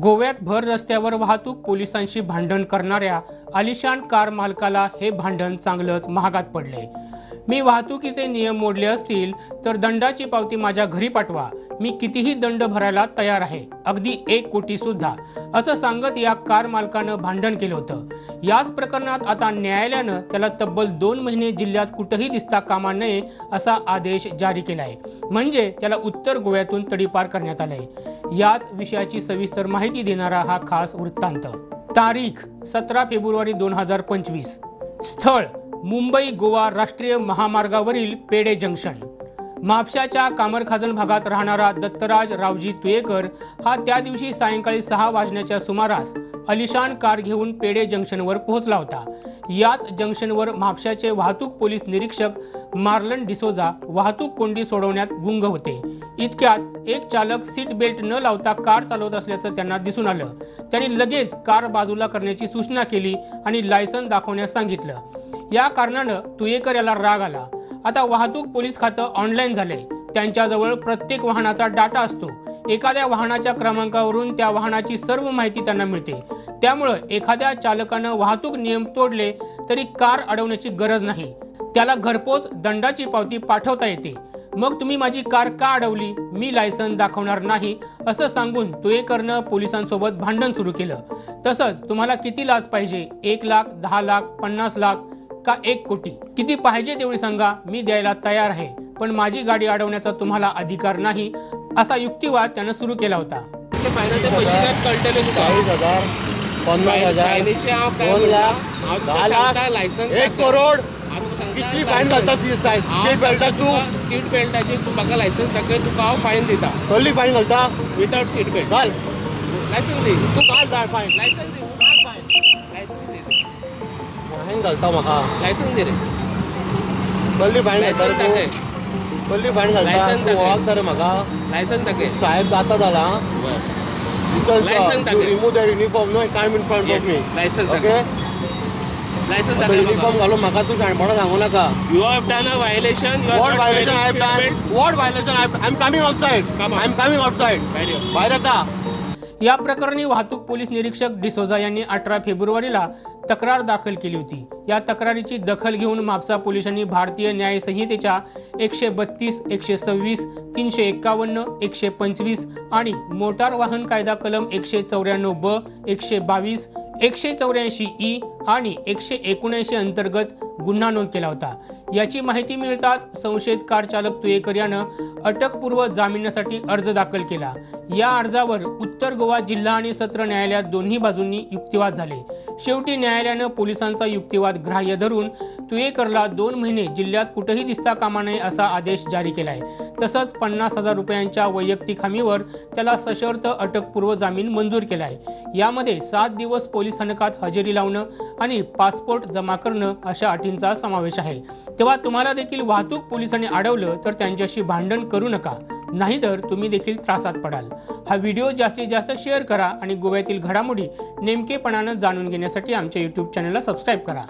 गोव्यात भर रस्त्यावर वाहतूक पोलिसांशी भांडण करणाऱ्या आलिशान कार मालकाला हे भांडण चांगलंच महागात पडले. मी वाहतुकीचे नियम मोडले असतील तर दंडाची पावती माझ्या घरी पाठवा. मी कितीही दंड भरायला तयार आहे. अगदी एक कोटी सुद्धा. असं सांगत या कार मालकानं भांडण केलं होतं. याच प्रकरणात आता न्यायालयानं त्याला तब्बल दोन महिने जिल्ह्यात कुठंही दिसता कामा नये असा आदेश जारी केला आहे म्हणजे त्याला उत्तर गोव्यातून तडीपार करण्यात आलाय. याच विषयाची सविस्तर माहिती माहिती देणारा हा खास वृत्तांत. तारीख सतरा फेब्रुवारी दोन हजार पंचवीस. स्थळ मुंबई गोवा राष्ट्रीय महामार्गावरील पेडे जंक्शन. म्हापशाच्या कामरखाजण भागात राहणारा दत्तराज रावजी तुयेकर हा त्या दिवशी सायंकाळी सहा वाजण्याच्या सुमारास अलिशान कार घेऊन पेडे जंक्शनवर पोहोचला होता. याच जंक्शनवर म्हापशाचे वाहतूक पोलीस निरीक्षक मार्लन डिसोजा वाहतूक कोंडी सोडवण्यात गुंग होते. इतक्यात एक चालक सीट बेल्ट न लावता कार चालवत असल्याचं त्यांना दिसून आलं. त्यांनी लगेच कार बाजूला करण्याची सूचना केली आणि लायसन दाखवण्यास सांगितलं. या कारणानं तुयेकर याला राग आला. आता वाहतूक पोलीस खातं ऑनलाईन झाले. त्यांच्याजवळ प्रत्येक वाहनाचा डाटा असतो. एखाद्या वाहनाच्या क्रमांकावरून त्या वाहनाची सर्व माहिती त्यांना मिळते. त्यामुळं एखाद्या चालकानं वाहतूक नियम तोडले तरी कार अडवण्याची गरज नाही. त्याला घरपोच दंडाची पावती पाठवता येते. मग तुम्ही माझी कार का अडवली? मी लायसन दाखवणार नाही असं सांगून तुयेकरनं पोलिसांसोबत भांडण सुरू केलं. तसंच तुम्हाला किती लाच पाहिजे? एक लाख दहा लाख पन्नास लाख का एक कोटी? किती पाहिजे तेवढी सांगा. मी द्यायला तयार आहे. पण माझी गाडी अडवण्याचा तुम्हाला अधिकार नाही असा युक्तिवाद त्यानं सुरू केला होता. चाळीस हजार पन्नास हजार दोन लाख दहा लाख एक करोड. लायसन्स. घालता ती सीट बेल्टाक तू? तुका सीट बेल्टाची तू म्हाका लायसन्स दाखय तुका हांव फायन दिता. कसली फायन घालता विदाउट सीट बेल्ट घाल. लायसन्स दी. तू घाल दी लायसन्स दे. फायन घालता म्हाका लायसन्स दे रे. कसली फायन घालता रे. दाखय कसली फायन घालता. लायसन्स तू दाखय. वळखता रे म्हाका लायसन्स दाखय साहेब जाता जाला License दाखय. रिमूव द युनिफॉर्म नो कायम इन फ्रंट ऑफ Yes, मी. license ओके दाखय युनिफॉर्म घालून म्हाका तू शाणपणां सांगू नाका. You have done a violation you What violation? I have done? What violation? I have? I'm coming outside. Come on. I'm coming outside. बाहेर आता या प्रकरणी वाहतूक पोलीस निरीक्षक डिसोजा यांनी अठरा फेब्रुवारीला तक्रार दाखल केली होती. या तक्रारीची दखल घेऊन म्हापसा पोलिसांनी भारतीय न्यायसंहितेच्या एकशे बत्तीस एकशे सव्वीस तीनशे एक्कावन्न एकशे पंचवीस आणि मोटार वाहन कायदा कलम एकशे चौऱ्याण्णव ब एकशे बावीस एकशे चौऱ्याऐंशी ई आणि एकशे एकोणऐंशी अंतर्गत गुन्हा नोंद केला होता. याची माहिती मिळताच संशयित कार चालक तुयेकर यानं अटकपूर्व जामिनासाठी अर्ज दाखल केला. या अर्जावर उत्तर गोवा जिल्हा आणि सत्र न्यायालयात दोन्ही बाजूंनी युक्तिवाद झाले. शेवटी न्यायालयानं पोलिसांचा युक्तिवाद संदर्भात ग्राह्य धरून तुयेकरला दोन महिने जिल्ह्यात कुठेही दिसता कामा नये असा आदेश जारी केला आहे तसंच पन्नास हजार रुपयांच्या वैयक्तिक हमीवर त्याला सशर्त अटकपूर्व जामीन मंजूर केला आहे यामध्ये सात दिवस पोलीस स्थानकात हजेरी लावणं आणि पासपोर्ट जमा करणं अशा अटींचा समावेश आहे. तेव्हा तुम्हाला देखील वाहतूक पोलिसांनी अडवलं तर त्यांच्याशी भांडण करू नका. नाहीतर तुम्ही देखील त्रासात पडाल. हा व्हिडिओ जास्तीत जास्त शेअर करा आणि गोव्यातील घडामोडी नेमकेपणानं जाणून घेण्यासाठी आमच्या यूट्यूब चॅनलला सबस्क्राईब करा.